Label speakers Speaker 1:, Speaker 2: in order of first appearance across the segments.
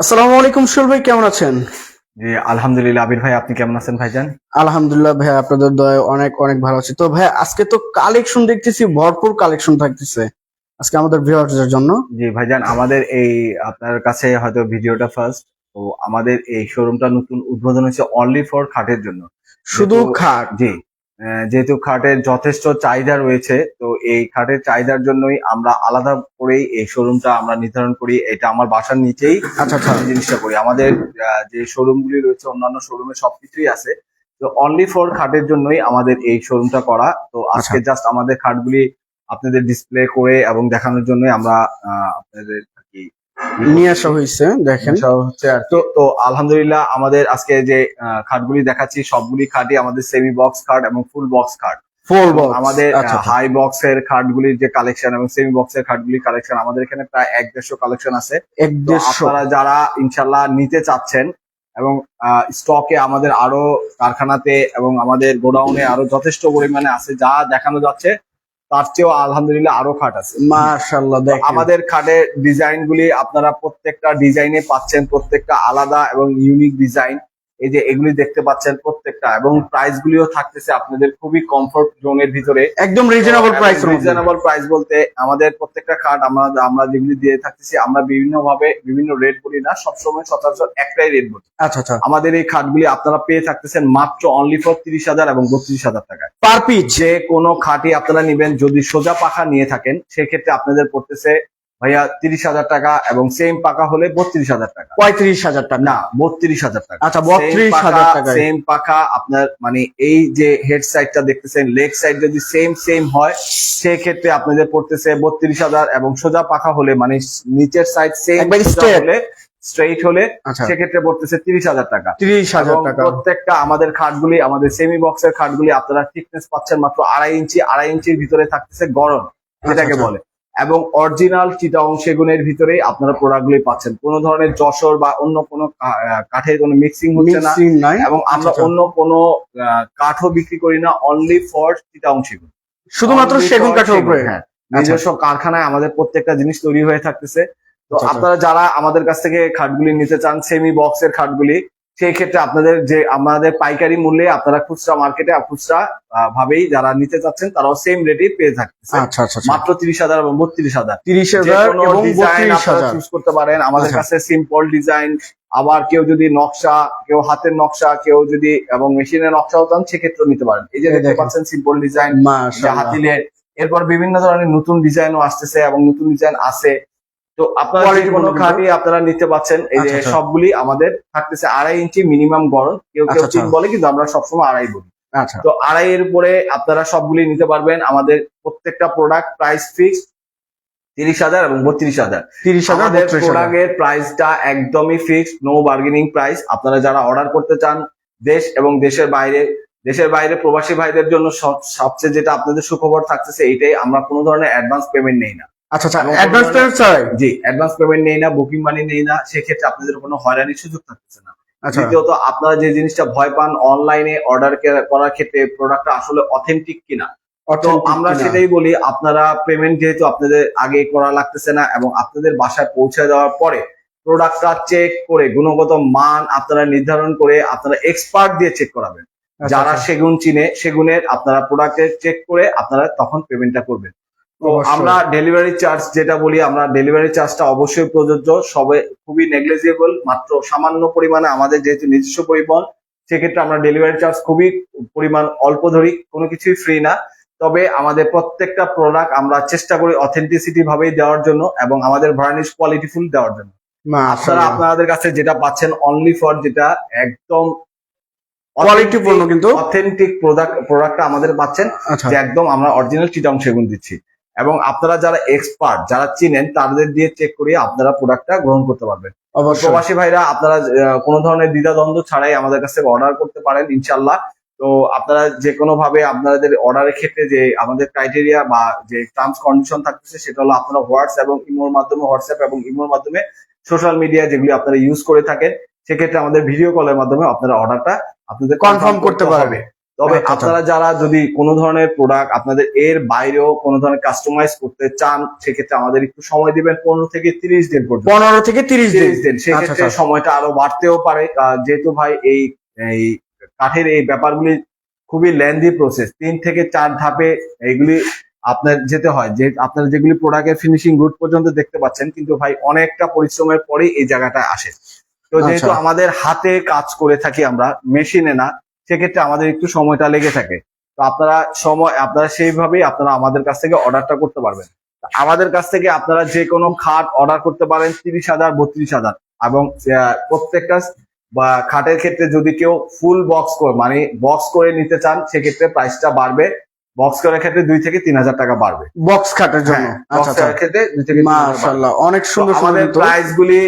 Speaker 1: আসসালামু আলাইকুম সুল ভাই কেমন আছেন?
Speaker 2: জি আলহামদুলিল্লাহ। আবির ভাই আপনি কেমন আছেন ভাইজান?
Speaker 1: আলহামদুলিল্লাহ ভাই আপনাদের দয় অনেক অনেক ভালো আছি। তো ভাই আজকে তো কালেকশন দেখতেছি ভরপুর কালেকশন থাকতেছে আজকে আমাদের ভিউয়ারদের জন্য।
Speaker 2: জি ভাইজান আমাদের এই আপনার কাছে হয়তো ভিডিওটা ফার্স্ট তো আমাদের এই শোরুমটা নতুন উদ্বোধন হয়েছে অনলি ফর খাটের জন্য।
Speaker 1: শুধু খাট?
Speaker 2: জি। যেহেতু খাটের যথেষ্ট চাহিদা রয়েছে তো এই খাটের চাহিদার জন্যই আমরা আলাদা করেই এই শোরুমটা আমরা নির্ধারণ করি। এটা আমার বাসার নিচেই
Speaker 1: আচ্ছা আচ্ছা।
Speaker 2: জিনিসটা করি। আমাদের যে শোরুম গুলি রয়েছে অন্যান্য শোরুমে সবকিছুই আছে। তো অনলি ফর খাটের জন্যই আমাদের এই শোরুমটা করা। তো আজকে জাস্ট আমাদের খাটগুলি আপনাদের ডিসপ্লে করে এবং দেখানোর জন্যই আমরা আহ, আপনাদের
Speaker 1: নিয়ে আসা হয়েছে দেখেন।
Speaker 2: সব হচ্ছে আর তো তো আলহামদুলিল্লাহ আমাদের আজকে যে খাটগুলি দেখাচ্ছি সবগুলি খাটই আমাদের সেমি বক্স খাট এবং ফুল বক্স খাট
Speaker 1: ফোর বক্স
Speaker 2: আমাদের
Speaker 1: আচ্ছা আচ্ছা।
Speaker 2: হাই বক্সের খাটগুলির যে কালেকশন এবং সেমি বক্সের খাটগুলি কালেকশন আমাদের এখানে প্রায় এক দেড়শো কালেকশন আছে। আপনারা যারা ইনশাল্লাহ নিতে চাচ্ছেন এবং স্টকে আমাদের আরও কারখানাতে এবং আমাদের গোডাউনে আরও যথেষ্ট পরিমাণে আছে যা দেখানো যাচ্ছে তার চেয়েও আলহামদুলিল্লাহ আরও খাট আছে।
Speaker 1: দেখেন।
Speaker 2: আমাদের খাটের ডিজাইন গুলি আপনারা প্রত্যেকটা ডিজাইনে পাচ্ছেন প্রত্যেকটা আলাদা এবং ইউনিক ডিজাইন এই যে এগুলি দেখতে পাচ্ছেন প্রত্যেকটা এবং প্রাইস গুলিও থাকতেছে আপনাদের খুবই কমফোর্ট জোনের ভিতরে।
Speaker 1: একদম রিজনেবল প্রাইস
Speaker 2: রিজনেবল প্রাইস বলতে আমাদের প্রত্যেকটা খাট আমরা আমরা যেগুলি দিয়ে থাকতেছি আমরা বিভিন্ন ভাবে বিভিন্ন রেট বলি না সবসময় সচরাচর একটাই রেট বলি।
Speaker 1: আচ্ছা আচ্ছা।
Speaker 2: আমাদের এই খাটগুলি আপনারা পেয়ে থাকতেছেন মাত্র অনলি ফর তিরিশ হাজার এবং বত্রিশ হাজার টাকায়।
Speaker 1: পার পিচ
Speaker 2: যে কোনো খাটই আপনারা নিবেন যদি সোজা পাখা নিয়ে থাকেন সেক্ষেত্রে আপনাদের পড়তেছে ভাইয়া তিরিশ হাজার টাকা এবং সেম পাকা হলে বত্রিশ হাজার টাকা।
Speaker 1: পঁয়ত্রিশ হাজার টাকা।
Speaker 2: না বত্রিশ হাজার টাকা।
Speaker 1: আচ্ছা বত্রিশ হাজার টাকা
Speaker 2: সেম পাখা আপনার মানে এই যে হেড সাইডটা দেখতেছেন লেগ সাইড যদি সেম সেম হয় সেক্ষেত্রে আপনাদের পড়তেছে বত্রিশ হাজার এবং সোজা পাখা হলে মানে নিচের সাইড সেম হলে স্ট্রেইট হলে
Speaker 1: আচ্ছা।
Speaker 2: সেক্ষেত্রে পড়তেছে তিরিশ হাজার টাকা।
Speaker 1: তিরিশ হাজার টাকা।
Speaker 2: প্রত্যেকটা আমাদের খাটগুলি আমাদের সেমি বক্সের খাটগুলি আপনারা থিকনেস পাচ্ছেন মাত্র আড়াই ইঞ্চি আড়াই ইঞ্চির ভিতরে থাকতেছে গরম যেটাকে
Speaker 1: আচ্ছা।
Speaker 2: বলে। এবং অরিজিনাল চিটাং সেগুনের ভিতরেই আপনারা প্রোডাক্টগুলি পাচ্ছেন। কোনো ধরনের যশোর বা অন্য কোনো কাঠের কোনো মিক্সিং হচ্ছে না। এবং আমরা
Speaker 1: আচ্ছা, আচ্ছা।
Speaker 2: অন্য কোনো কাঠও বিক্রি করি না অনলি ফর চিটাং সেগুন।
Speaker 1: শুধুমাত্র সেগুন কাঠের উপরে।
Speaker 2: হ্যাঁ। নিজস্ব কারখানায় আমাদের প্রত্যেকটা জিনিস তৈরি হয়ে থাকতেছে। তো
Speaker 1: আচ্ছা, আচ্ছা।
Speaker 2: আপনারা যারা আমাদের কাছ থেকে খাটগুলি নিতে চান সেমি বক্সের খাটগুলি সেই ক্ষেত্রে আপনাদের যে আমাদের পাইকারি মূল্যে আপনারা খুচরা মার্কেটে খুচরা ভাবেই যারা নিতে চাচ্ছেন তারাও সেম রেটে পেয়ে থাকতেছে
Speaker 1: আচ্ছা আচ্ছা আচ্ছা।
Speaker 2: মাত্র তিরিশ হাজার এবং বত্রিশ হাজার।
Speaker 1: তিরিশ হাজার
Speaker 2: চুজ করতে পারেন। আমাদের। কাছে সিম্পল ডিজাইন আবার কেউ যদি নকশা কেউ হাতের নকশা কেউ যদি এবং মেশিনের নকশাও চান সেক্ষেত্রেও নিতে পারেন। এই যে দেখতে পাচ্ছেন সিম্পল ডিজাইন হাতিলের এরপর বিভিন্ন ধরনের নতুন ডিজাইনও আসতেছে এবং নতুন ডিজাইন আছে। তো আপনারা কোনো খাটই আপনারা নিতে পাচ্ছেন এই যে
Speaker 1: আচ্ছা, আচ্ছা।
Speaker 2: সবগুলি আমাদের থাকতেছে আড়াই ইঞ্চি মিনিমাম গরম কেউ কেউ
Speaker 1: আচ্ছা,
Speaker 2: তিন। বলে কিন্তু আমরা সবসময় আড়াই বলি। তো আড়াই এর উপরে আপনারা সবগুলি নিতে পারবেন। আমাদের প্রত্যেকটা প্রোডাক্ট প্রাইস ফিক্স তিরিশ হাজার এবং বত্রিশ হাজার।
Speaker 1: তিরিশ হাজার
Speaker 2: প্রোডাক্টের প্রাইসটা একদমই ফিক্সড নো বার্গেনিং প্রাইস আপনারা যারা অর্ডার করতে চান দেশ এবং দেশের বাইরে দেশের বাইরে প্রবাসী ভাইদের জন্য সব- সবচেয়ে যেটা আপনাদের সুখবর থাকতেছে এইটাই। আমরা কোনো ধরনের অ্যাডভান্স পেমেন্ট নেই না।
Speaker 1: আচ্ছা আচ্ছা
Speaker 2: এবং
Speaker 1: অ্যাডভান্স
Speaker 2: কোনো
Speaker 1: পেমেন্ট চাই?
Speaker 2: জি অ্যাডভান্স পেমেন্ট নেই না বুকিং মানি নেই না সেক্ষেত্রে আপনাদের কোনো হয়রানির সুযোগ থাকতেছে না।
Speaker 1: আচ্ছা।
Speaker 2: দ্বিতীয়ত আপনারা যে জিনিসটা ভয় পান অনলাইনে অর্ডার করার ক্ষেত্রে প্রোডাক্টটা আসলে অথেন্টিক কিনা? তো আমরা সেটাই বলি আপনারা পেমেন্ট যেহেতু আপনাদের আগে করা লাগতেছে না এবং আপনাদের বাসায় পৌঁছে দেওয়ার পরে প্রোডাক্টটা চেক করে গুণগত মান আপনারা নির্ধারণ করে আপনারা এক্সপার্ট দিয়ে চেক করাবেন।
Speaker 1: আচ্ছা,
Speaker 2: যারা। সেগুন চিনে সেগুনের আপনারা প্রোডাক্টের চেক করে আপনারা তখন পেমেন্টটা করবেন। আমরা ডেলিভারি চার্জ যেটা বলি আমরা ডেলিভারি চার্জটা অবশ্যই প্রযোজ্য। সবে খুবই নেগলেজিবল মাত্র সামান্য পরিমাণে আমাদের যেহেতু নিজস্ব পরিবহন সেক্ষেত্রে আমরা ডেলিভারি চার্জ খুবই পরিমাণ অল্প ধরি কোনো কিছুই ফ্রি না। তবে আমাদের প্রত্যেকটা প্রোডাক্ট আমরা চেষ্টা করি অথেন্টিসিটি ভাবেই দেওয়ার জন্য এবং আমাদের ভার্নিশ কোয়ালিটিফুল দেওয়ার জন্য। আপনারা আপনাদের কাছে যেটা পাচ্ছেন অনলি ফর যেটা একদম
Speaker 1: কোয়ালিটি কিন্তু।
Speaker 2: অথেন্টিক প্রোডাক্ট প্রোডাক্টটা আমাদের পাচ্ছেন
Speaker 1: আচ্ছা।
Speaker 2: যে একদম আমরা অরিজিনাল চিটং সেগুন দিচ্ছি। এবং আপনারা যারা এক্সপার্ট যারা চিনেন তাদের দিয়ে চেক করিয়ে আপনারা প্রোডাক্টটা গ্রহণ করতে পারবেন। প্রবাসী ভাইরা আপনারা কোনো ধরনের দ্বিধাদ্বন্দ্ব ছাড়াই আমাদের কাছে অর্ডার করতে পারেন ইনশাল্লাহ তো আপনারা যে কোনো ভাবে আপনাদের অর্ডারের ক্ষেত্রে যে আমাদের ক্রাইটেরিয়া বা যে টার্মস কন্ডিশন থাকতেছে সেটা হলো আপনারা হোয়াটসঅ্যাপ এবং ইমোর মাধ্যমে হোয়াটসঅ্যাপ এবং ইমোর মাধ্যমে সোশ্যাল মিডিয়া যেগুলি আপনারা ইউজ করে থাকেন সেক্ষেত্রে আমাদের ভিডিও কলের মাধ্যমে আপনারা অর্ডারটা আপনাদের
Speaker 1: কনফার্ম করতে পারবে।
Speaker 2: তবে
Speaker 1: আচ্ছা, আচ্ছা।
Speaker 2: আপনারা যারা যদি কোনো ধরনের প্রোডাক্ট আপনাদের এর বাইরেও কোনো ধরনের কাস্টমাইজ করতে চান সেক্ষেত্রে আমাদের একটু সময় দিবেন পনেরো থেকে তিরিশ দিন পর্যন্ত।
Speaker 1: পনেরো থেকে তিরিশ দিন।
Speaker 2: তিরিশ দিন। সেক্ষেত্রে
Speaker 1: আচ্ছা।
Speaker 2: সময়টা আরও বাড়তেও পারে। যেহেতু ভাই এই এই কাঠের এই ব্যাপারগুলি খুবই লেন্দি প্রসেস তিন থেকে চার ধাপে এইগুলি আপনার যেতে হয়। যে আপনার যেগুলি প্রোডাক্টের ফিনিশিং গুড পর্যন্ত দেখতে পাচ্ছেন কিন্তু ভাই অনেকটা পরিশ্রমের পরেই এই জায়গাটায় আসে। তো যেহেতু
Speaker 1: আচ্ছা।
Speaker 2: আমাদের হাতে কাজ করে থাকি আমরা মেশিনে না সেক্ষেত্রে আমাদের একটু সময়টা লেগে থাকে। তো আপনারা সময় আপনারা সেইভাবেই আপনারা আমাদের কাছ থেকে অর্ডারটা করতে পারবেন। আমাদের কাছ থেকে আপনারা যে কোনো খাট অর্ডার করতে পারেন তিরিশ হাজার বত্রিশ হাজার এবং প্রত্যেকটা বা খাটের ক্ষেত্রে যদি কেউ ফুল বক্স করে মানে বক্স করে নিতে চান সেক্ষেত্রে প্রাইসটা বাড়বে। বক্স করার ক্ষেত্রে দুই থেকে তিন হাজার টাকা বাড়বে।
Speaker 1: বক্স খাটের জন্য?
Speaker 2: হ্যাঁ,
Speaker 1: আচ্ছা আচ্ছা।
Speaker 2: ক্ষেত্রে দুই থেকে
Speaker 1: অনেক সুন্দর
Speaker 2: আমাদের প্রাইস গুলি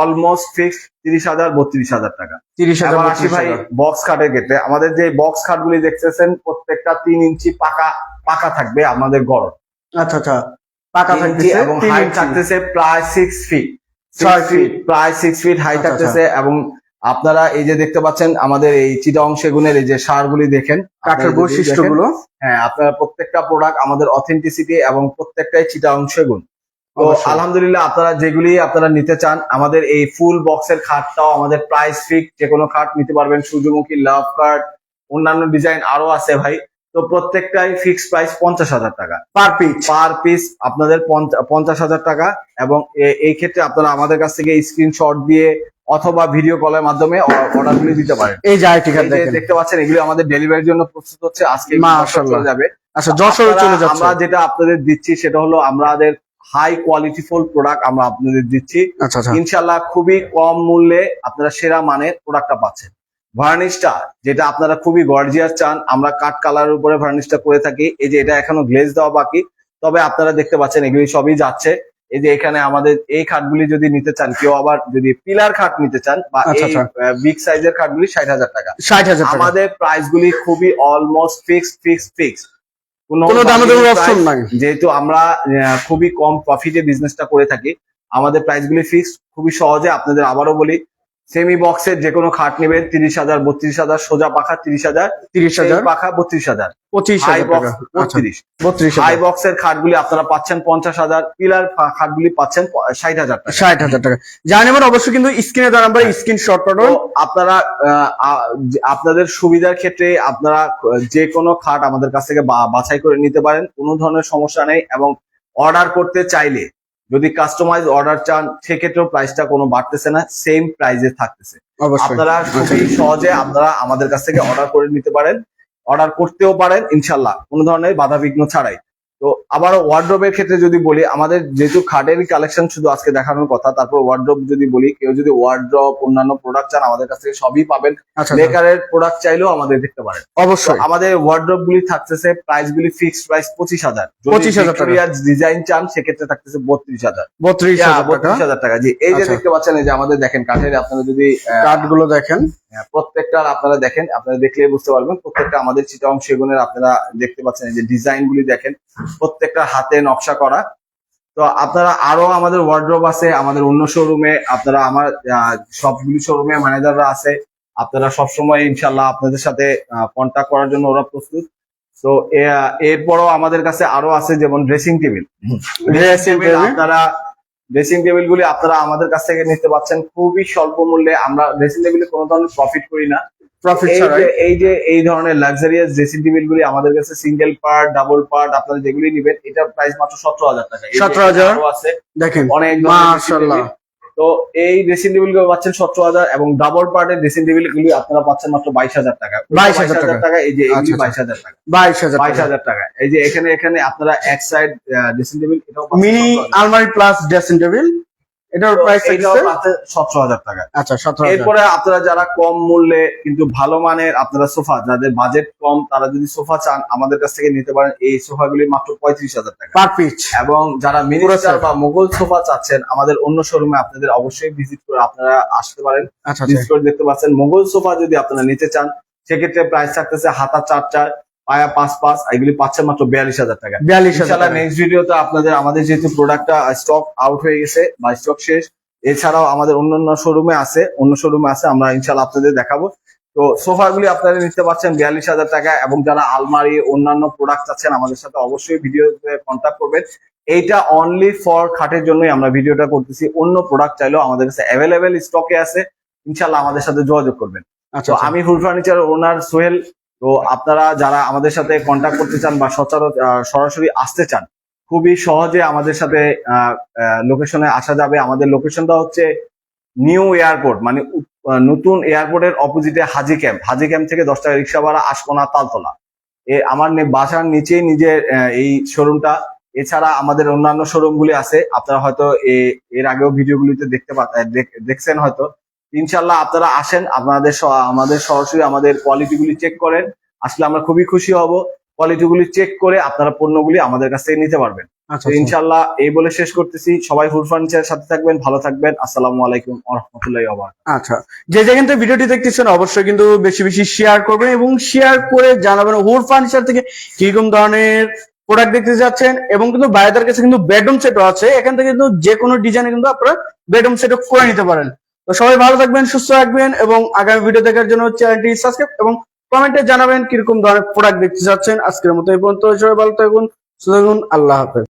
Speaker 2: অলমোস্ট ফিক্স তিরিশ হাজার বত্রিশ হাজার টাকা।
Speaker 1: তিরিশ হাজার বত্রিশ
Speaker 2: ভাই বক্স খাটের ক্ষেত্রে। আমাদের যে বক্স খাট গুলি দেখতেছেন প্রত্যেকটা তিন ইঞ্চি পাকা পাকা থাকবে আমাদের গড়
Speaker 1: আচ্ছা আচ্ছা। পাকা থাকতেছে
Speaker 2: এবং হাইট থাকতেছে প্রায় সিক্স ফিট
Speaker 1: ছয়
Speaker 2: ফিট প্রায় সিক্স ফিট হাইট থাকতেছে এবং আপনারা এই যে দেখতে পাচ্ছেন আমাদের এই চিটাং সেগুনের এই যে সারগুলি দেখেন
Speaker 1: কাঠের বৈশিষ্ট্যগুলো।
Speaker 2: হ্যাঁ আপনারা প্রত্যেকটা প্রোডাক্ট আমাদের অথেন্টিসিটি এবং প্রত্যেকটাই চিটাং সেগুন তো। আলহামদুলিল্লাহ আপনারা যেগুলি আপনারা নিতে চান আমাদের এই ফুল বক্সের খাটটাও আমাদের প্রাইস ফিক্স যে কোনো খাট নিতে পারবেন সূর্যমুখী লাভ কার্ড অন্যান্য ডিজাইন আরও আছে ভাই। তো প্রত্যেকটাই ফিক্স প্রাইস পঞ্চাশ হাজার টাকা।
Speaker 1: পার পিচ
Speaker 2: পার পিস আপনাদের পঞ্চা- পঞ্চাশ হাজার টাকা এবং এই ক্ষেত্রে আপনারা আমাদের কাছ থেকে স্ক্রিনশট দিয়ে অথবা ভিডিও কলের মাধ্যমে অর্ডারগুলি দিতে পারেন।
Speaker 1: এই যে
Speaker 2: যে
Speaker 1: দেখেন।
Speaker 2: দেখতে পাচ্ছেন এগুলি আমাদের ডেলিভারির জন্য প্রস্তুত হচ্ছে। আজকে চলে যাবে।
Speaker 1: আচ্ছা যশোরে চলে যাচ্ছে।
Speaker 2: আমরা যেটা আপনাদের দিচ্ছি সেটা হলো আমাদের হাই কোয়ালিটি ফুল প্রোডাক্ট আমরা আপনাদের দিচ্ছি।
Speaker 1: আচ্ছা আচ্ছা।
Speaker 2: ইনশাল্লাহ খুবই কম মূল্যে আপনারা সেরা মানের প্রোডাক্টটা পাচ্ছেন। ভার্নিশটা যেটা আপনারা খুবই গর্জিয়াস চান আমরা কাঠ কালারের উপরে ভার্নিশটা করে থাকি। এই যে এটা এখনও গ্লেজ দেওয়া বাকি তবে আপনারা দেখতে পাচ্ছেন এগুলি সবই যাচ্ছে। এই যে এখানে আমাদের এই খাটগুলি যদি নিতে চান কেউ আবার যদি পিলার খাট নিতে চান বা এই। বিগ সাইজের খাটগুলি ষাট হাজার টাকা।
Speaker 1: ষাট হাজার টাকা।
Speaker 2: আমাদের প্রাইস গুলি খুবই অলমোস্ট ফিক্সড ফিক্সড ফিক্স
Speaker 1: কোনো দামের অপশন নাই।
Speaker 2: যেহেতু আমরা খুবই কম প্রফিটে বিজনেসটা করে থাকি আমাদের প্রাইস গুলি ফিক্স খুবই সহজে আপনাদের আবারও বলি সেমি বক্সের যে কোনো খাট নেবেন তিরিশ হাজার বত্রিশ হাজার সোজা পাখা তিরিশ হাজার
Speaker 1: তিরিশ হাজার?
Speaker 2: পাখা বত্রিশ হাজার।
Speaker 1: পঁচিশ
Speaker 2: হাই বক্স
Speaker 1: টাকা আচ্ছা।
Speaker 2: বত্রিশ।
Speaker 1: বত্রিশ
Speaker 2: হাই
Speaker 1: হাজার
Speaker 2: বক্সের খাটগুলি আপনারা পাচ্ছেন পঞ্চাশ হাজার পিলার খাটগুলি পাচ্ছেন ষাট হাজার টাকা।
Speaker 1: ষাট হাজার টাকা। জানি আমার অবশ্যই কিন্তু স্ক্রিনে দেওয়া নাম্বার স্ক্রিন শট পাঠান
Speaker 2: আপনারা আপনাদের সুবিধার ক্ষেত্রে আপনারা যে কোনো খাট আমাদের কাছ থেকে বাছাই করে নিতে পারেন। কোনো ধরনের সমস্যা নেই এবং অর্ডার করতে চাইলে যদি কাস্টমাইজ অর্ডার চান সেক্ষেত্রেও প্রাইসটা কোনো বাড়তেছে না সেম প্রাইসে থাকতেছে।
Speaker 1: অবশ্যই।
Speaker 2: আপনারা খুবই সহজে আপনারা আমাদের কাছ থেকে অর্ডার করে নিতে পারেন। অর্ডার করতেও পারেন ইনশাল্লাহ কোনো ধরনের বাধা বিঘ্ন ছাড়াই। তো আবার ওয়ার্ড্রোবের ক্ষেত্রে যদি বলি আমাদের যেহেতু খাটের কালেকশন শুধু আজকে দেখানোর কথা তারপর ওয়ার্ড্রোব যদি বলি কেউ যদি ওয়ার্ড্রোব অন্যান্য প্রোডাক্ট চান আমাদের কাছ থেকে সবই পাবেন।
Speaker 1: আচ্ছা আচ্ছা।
Speaker 2: বেকারের প্রোডাক্ট চাইলেও আমাদের দেখতে পারেন।
Speaker 1: অবশ্যই।
Speaker 2: আমাদের ওয়ার্ড্রোব গুলি থাকতেছে প্রাইস গুলি ফিক্সড প্রাইস পঁচিশ হাজার
Speaker 1: 25,000 টাকা।
Speaker 2: ডিজাইন চান সেক্ষেত্রে থাকতেছে বত্রিশ হাজার।
Speaker 1: বত্রিশ হাজার টাকা।
Speaker 2: বত্রিশ হাজার টাকা। জি এই যে
Speaker 1: আচ্ছা।
Speaker 2: দেখতে পাচ্ছেন এই যে আমাদের দেখেন কাঠের আপনারা যদি আহ,
Speaker 1: কার্ডগুলো দেখেন।
Speaker 2: প্রত্যেকটা আপনারা দেখেন আপনারা দেখলে বুঝতে পারবেন প্রত্যেকটা আমাদের চিটাং সেগুনের আপনারা দেখতে পাচ্ছেন এই যে ডিজাইন গুলি দেখেন প্রত্যেকটা হাতে নকশা করা। তো আপনারা আরও আমাদের ওয়ার্ড্রোব আছে আমাদের অন্য শোরুমে আপনারা আমার সবগুলি শোরুমে ম্যানেজাররা আছে। আপনারা সবসময় ইনশাল্লাহ আপনাদের সাথে কন্ট্যাক্ট করার জন্য ওরা প্রস্তুত। তো এরপরও আমাদের কাছে আরও আছে যেমন ড্রেসিং টেবিল আপনারা ড্রেসিং টেবিল গুলি আপনারা আমাদের কাছ থেকে নিতে পারছেন খুবই স্বল্প মূল্যে আমরা ড্রেসিং টেবিলে কোনো ধরনের প্রফিট করি না।
Speaker 1: প্রফিট
Speaker 2: এই যে এই ধরনের লাক্সারিয়াস ড্রেসিং টেবিল গুলি আমাদের কাছে সিঙ্গেল পার্ট ডাবল পার্ট আপনারা যেগুলি নিবেন এটা প্রাইস মাত্র সতেরো হাজার টাকা।
Speaker 1: সতেরো
Speaker 2: হাজার? আছে।
Speaker 1: দেখেন
Speaker 2: অনেক table। তো এই ড্রেসিং টেবিলগুলো পাচ্ছেন সতেরো হাজার এবং ডাবল পার্টের ড্রেসিং টেবিল গুলি আপনারা পাচ্ছেন মাত্র বাইশ হাজার টাকা।
Speaker 1: বাইশ হাজার
Speaker 2: টাকা। এই যে
Speaker 1: আচ্ছা, আচ্ছা।
Speaker 2: বাইশ হাজার টাকা।
Speaker 1: বাইশ হাজার
Speaker 2: বাইশ হাজার টাকা। এই যে এখানে এখানে আপনারা এক সাইড ড্রেসিং টেবিল
Speaker 1: মিনি আলমারি প্লাস ড্রেসিং টেবিল এটার প্রাইস
Speaker 2: টাকা।
Speaker 1: আচ্ছা
Speaker 2: এরপরে আপনারা যারা কম মূল্যে কিন্তু ভালো মানের আপনারা সোফা যাদের বাজেট কম তারা যদি সোফা চান আমাদের কাছ থেকে নিতে পারেন। এই সোফাগুলি মাত্র পঁয়ত্রিশ হাজার টাকা।
Speaker 1: পার পিচ
Speaker 2: এবং যারা মিনিস্টার বা মোগল সোফা চাচ্ছেন আমাদের অন্য শোরুমে আপনাদের অবশ্যই ভিজিট করে আপনারা আসতে পারেন।
Speaker 1: আচ্ছা আচ্ছা।
Speaker 2: দেখতে পাচ্ছেন মোগল সোফা যদি আপনারা নিতে চান সেক্ষেত্রে প্রাইস থাকতেছে হাতা চার চার। পায়া পাঁচ পাঁচ এগুলি পাচ্ছেন মাত্র বিয়াল্লিশ হাজার টাকা।
Speaker 1: বিয়াল্লিশ হাজার।
Speaker 2: নেক্সট ভিডিওতে আপনাদের আমাদের যেহেতু প্রোডাক্টটা স্টক আউট হয়ে গেছে বা স্টক শেষ এছাড়াও আমাদের অন্য অন্যান্য শোরুমে আছে অন্য শোরুমে আছে আমরা ইনশাল্লাহ আপনাদের দেখাবো। তো সোফাগুলি আপনারা নিতে পারছেন বিয়াল্লিশ হাজার টাকা এবং যারা আলমারি অন্যান্য প্রোডাক্ট আছেন আমাদের সাথে অবশ্যই ভিডিওতে কন্ট্যাক্ট করবেন। এইটা অনলি ফর খাটের জন্যই আমরা ভিডিওটা করতেছি। অন্য প্রোডাক্ট চাইলেও আমাদের কাছে অ্যাভেলেবেল স্টকে আছে। ইনশাল্লাহ আমাদের সাথে যোগাযোগ করবেন।
Speaker 1: আচ্ছা
Speaker 2: আমি ফুল ফার্নিচার ওনার সোহেল তো আপনারা যারা আমাদের সাথে কন্ট্যাক্ট করতে চান বা সচরাচর সরাসরি আসতে চান, খুবই সহজে আমাদের সাথে লোকেশনে আসা যাবে। আমাদের লোকেশনটা হচ্ছে নিউ এয়ারপোর্ট মানে নতুন এয়ারপোর্টের অপোজিটে হাজি ক্যাম্প হাজি ক্যাম্প থেকে দশ টাকা রিক্সা ভাড়া আশকোনা তালতলা। এ, আমার বাসার নিচেই নিজের এই শোরুমটা এছাড়া আমাদের অন্যান্য শোরুম গুলি আছে। আপনারা হয়তো এর আগেও ভিডিওগুলিতে দেখতে দেখছেন হয়তো। ইনশাল্লাহ আপনারা আসেন আপনাদের আমাদের সরাসরি আমাদের কোয়ালিটি গুলি চেক করেন। আসলে আমরা খুবই খুশি হব কোয়ালিটি গুলি চেক করে আপনারা পণ্যগুলি আমাদের কাছ থেকে নিতে পারবেন।
Speaker 1: আচ্ছা
Speaker 2: ইনশাল্লাহ এই বলে শেষ করতেছি। সবাই ফুল ফার্নিচারের সাথে থাকবেন ভালো থাকবেন। আসসালামু আলাইকুম রহমতুল্লাহ
Speaker 1: আচ্ছা যে যেখান থেকে ভিডিওটি দেখতেছেন অবশ্যই কিন্তু বেশি বেশি শেয়ার করবেন এবং শেয়ার করে জানাবেন হোর ফার্নিচার থেকে কীরকম ধরনের প্রোডাক্ট দেখতে যাচ্ছেন এবং কিন্তু বাইরের কাছে কিন্তু বেডরুম সেটও আছে। এখান থেকে কিন্তু যে কোনো ডিজাইনে কিন্তু আপনারা বেডরুম সেটও করে নিতে পারেন। তো সবাই ভালো থাকবেন, সুস্থ থাকবেন এবং আগামী ভিডিও দেখার জন্য চ্যানেলটি সাবস্ক্রাইব এবং কমেন্টে জানাবেন কীরকম ধরনের প্রোডাক্ট দেখতে চাচ্ছেন। আজকের মতো এই পর্যন্ত, সবাই ভালো থাকুন, সুস্থ থাকুন, আল্লাহ হাফেজ।